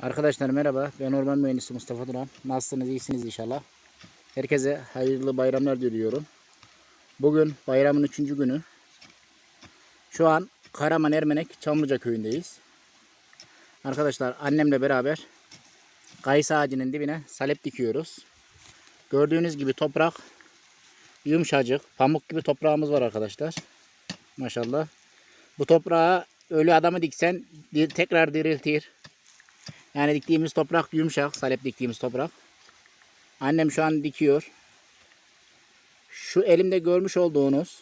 Arkadaşlar merhaba. Ben orman mühendisi Mustafa Duran. Nasılsınız? İyisiniz inşallah. Herkese hayırlı bayramlar diliyorum. Bugün bayramın üçüncü günü. Şu an Karaman Ermenek Çamlıca köyündeyiz. Arkadaşlar annemle beraber kayısı ağacının dibine salep dikiyoruz. Gördüğünüz gibi toprak yumuşacık, pamuk gibi toprağımız var arkadaşlar. Maşallah. Bu toprağa ölü adamı diksen di- tekrar diriltir. Yani diktiğimiz toprak yumuşak. Salep diktiğimiz toprak. Annem şu an dikiyor. Şu elimde görmüş olduğunuz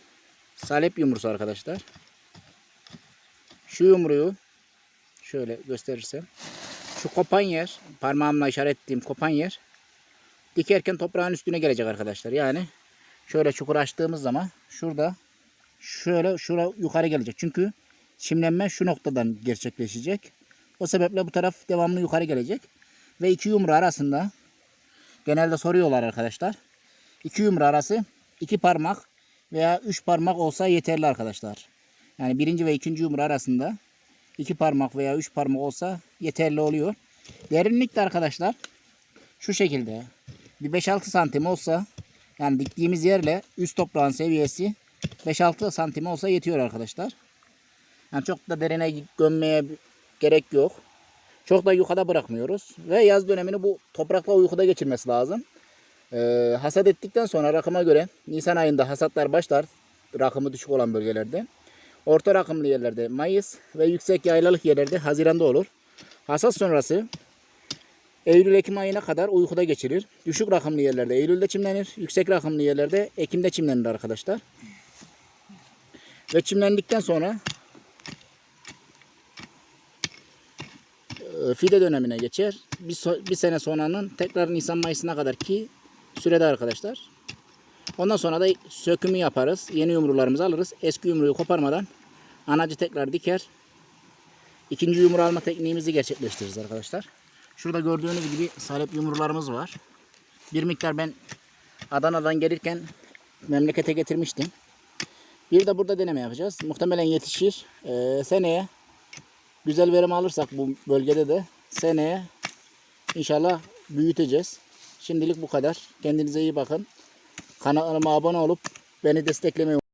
salep yumrusu arkadaşlar. Şu yumruyu şöyle gösterirsem. Şu kopan yer, parmağımla işaret ettiğim kopan yer dikerken toprağın üstüne gelecek arkadaşlar. Yani şöyle çukur açtığımız zaman şurada şöyle şura yukarı gelecek. Çünkü çimlenme şu noktadan gerçekleşecek. O sebeple bu taraf devamlı yukarı gelecek. Ve iki yumru arasında genelde soruyorlar arkadaşlar. İki yumru arası iki parmak veya üç parmak olsa yeterli arkadaşlar. Yani birinci ve ikinci yumru arasında iki parmak veya üç parmak olsa yeterli oluyor. Derinlik de arkadaşlar şu şekilde bir 5-6 santim olsa yani diktiğimiz yerle üst toprağın seviyesi 5-6 santim olsa yetiyor arkadaşlar. Yani çok da derine gömmeye gerek yok. Çok da yukarıda bırakmıyoruz. Ve yaz dönemini bu toprakla uykuda geçirmesi lazım. Ee, hasat ettikten sonra rakıma göre Nisan ayında hasatlar başlar. Rakımı düşük olan bölgelerde. Orta rakımlı yerlerde Mayıs ve yüksek yaylalık yerlerde Haziran'da olur. Hasat sonrası Eylül-Ekim ayına kadar uykuda geçirir. Düşük rakımlı yerlerde Eylül'de çimlenir. Yüksek rakımlı yerlerde Ekim'de çimlenir arkadaşlar. Ve çimlendikten sonra fide dönemine geçer. Bir, so- bir sene sonranın tekrar Nisan Mayıs'ına kadar ki sürede arkadaşlar. Ondan sonra da sökümü yaparız. Yeni yumrularımızı alırız. Eski yumruyu koparmadan anacı tekrar diker. İkinci yumru alma tekniğimizi gerçekleştiririz arkadaşlar. Şurada gördüğünüz gibi salep yumrularımız var. Bir miktar ben Adana'dan gelirken memlekete getirmiştim. Bir de burada deneme yapacağız. Muhtemelen yetişir. Ee, seneye güzel verim alırsak bu bölgede de seneye inşallah büyüteceğiz. Şimdilik bu kadar. Kendinize iyi bakın. Kanalıma abone olup beni desteklemeyi